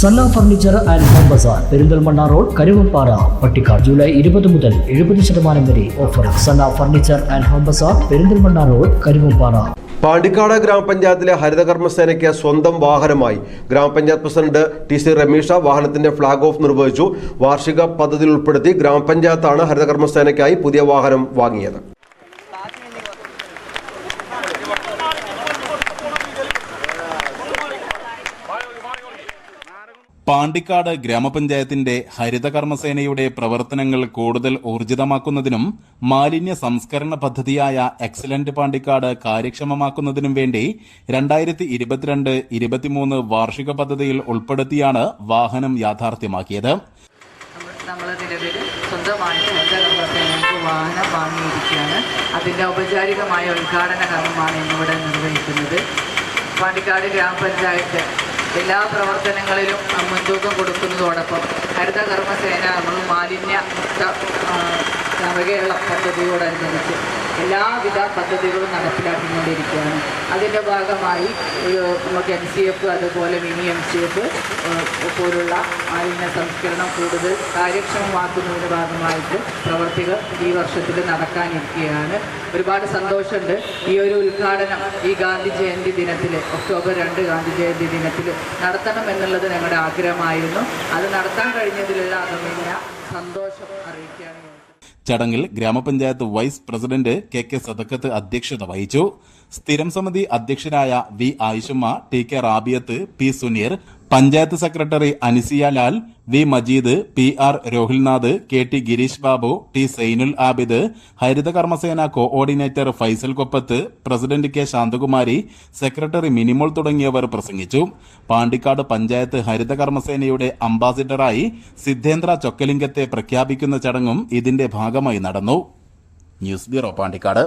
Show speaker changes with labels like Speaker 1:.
Speaker 1: Sanna furniture and home bazaar Perinthalmanna road Karuvappara Pattikkad July ഇരുപത് മുതൽ എഴുപത് ശതമാനം വരെ offer Sanna furniture and home bazaar Perinthalmanna road Karuvappara
Speaker 2: Pandikkad ഗ്രാമപഞ്ചായത്തിലെ ഹരിതകർമ്മസേനയ്ക്ക് സ്വന്തം വാഹനമായി ഗ്രാമപഞ്ചായത്ത് പ്രസിഡന്റ് ടി സി രമീഷ വാഹനത്തിന്റെ ഫ്ളാഗ് ഓഫ് നിർവഹിച്ചു. വാർഷിക പദ്ധതിയിൽ ഉൾപ്പെടുത്തി ഗ്രാമപഞ്ചായത്താണ് ഹരിതകർമ്മസേനയ്ക്കായി പുതിയ വാഹനം വാങ്ങിയത്.
Speaker 3: പാണ്ടിക്കാട് ഗ്രാമപഞ്ചായത്തിന്റെ ഹരിതകർമ്മസേനയുടെ പ്രവർത്തനങ്ങൾ കൂടുതൽ ഊർജിതമാക്കുന്നതിനും മാലിന്യ സംസ്കരണ പദ്ധതിയായ എക്സലന്റ് പാണ്ടിക്കാട് കാര്യക്ഷമമാക്കുന്നതിനും വേണ്ടി രണ്ടായിരത്തി ഇരുപത്തിരണ്ട് ഇരുപത്തിമൂന്ന് വാർഷിക പദ്ധതിയിൽ ഉൾപ്പെടുത്തിയാണ് വാഹനം യാഥാർത്ഥ്യമാക്കിയത്.
Speaker 4: വാഹനം വാങ്ങിയിരിക്കുകയാണ്. അതിന്റെ ഔപചാരികമായ ഉദ്ഘാടന കർമ്മമാണ് ഇന്നിവിടെ നിർവഹിക്കുന്നത്. പാണ്ടിക്കാട് ഗ്രാമപഞ്ചായത്ത് എല്ലാ പ്രവർത്തനങ്ങളിലും മുൻതൂക്കം കൊടുക്കുന്നതോടൊപ്പം ഹരിതകർമ്മസേന നമ്മൾ മാലിന്യ മുക്ത ആ, പദ്ധതിയോടനുബന്ധിച്ച് എല്ലാവിധ പദ്ധതികളും നടപ്പിലാക്കിക്കൊണ്ടിരിക്കുകയാണ്. അതിന്റെ ഭാഗമായി നമുക്ക് എം സി എഫ് അതുപോലെ മിനി എം സി എഫ് പോലുള്ള മാലിന്യ സംസ്കരണം കൂടുതൽ കാര്യക്ഷമമാക്കുന്നതിന്റെ ഭാഗമായിട്ട് പ്രവർത്തികൾ ഈ വർഷത്തിൽ നടക്കാനിരിക്കുകയാണ്. ഒരുപാട് സന്തോഷമുണ്ട്. ഈ ഒരു ഉദ്ഘാടനം ഈ ഗാന്ധി ജയന്തി ദിനത്തിൽ ഒക്ടോബർ രണ്ട് ഗാന്ധി ജയന്തി ദിനത്തിൽ നടത്തണം എന്നുള്ളത് ഞങ്ങളുടെ ആഗ്രഹമായിരുന്നു. അത് നടത്താൻ കഴിഞ്ഞതിലുള്ള അതുമില്ല സന്തോഷം അറിയിക്കുകയാണ്.
Speaker 3: ചടങ്ങിൽ ഗ്രാമപഞ്ചായത്ത് vice president K K Sadakkath അധ്യക്ഷത വഹിച്ചു. സ്ഥിരം സമിതി അധ്യക്ഷരായ V Ayishamma T K Rabiyath P Suneer panchayat secretary Anisiya Lal V Majeed P R Rohilnath K T Girish Babu T Sainul Abid Haritha Karmasena coordinator Faisal Koppath president K Santhakumari secretary Minimol തുടങ്ങിയവർ പ്രസംഗിച്ചു. പാണ്ടിക്കാട് പഞ്ചായത്ത് ഹരിത കർമ്മസേനയുടെ അംബാസിഡറായി സിദ്ധേന്ദ്ര ചൊക്കലിംഗത്തെ പ്രഖ്യാപിക്കുന്ന ചടങ്ങും ഇതിന്റെ ഭാഗമായി നടന്നു. News bureau Pandikkad.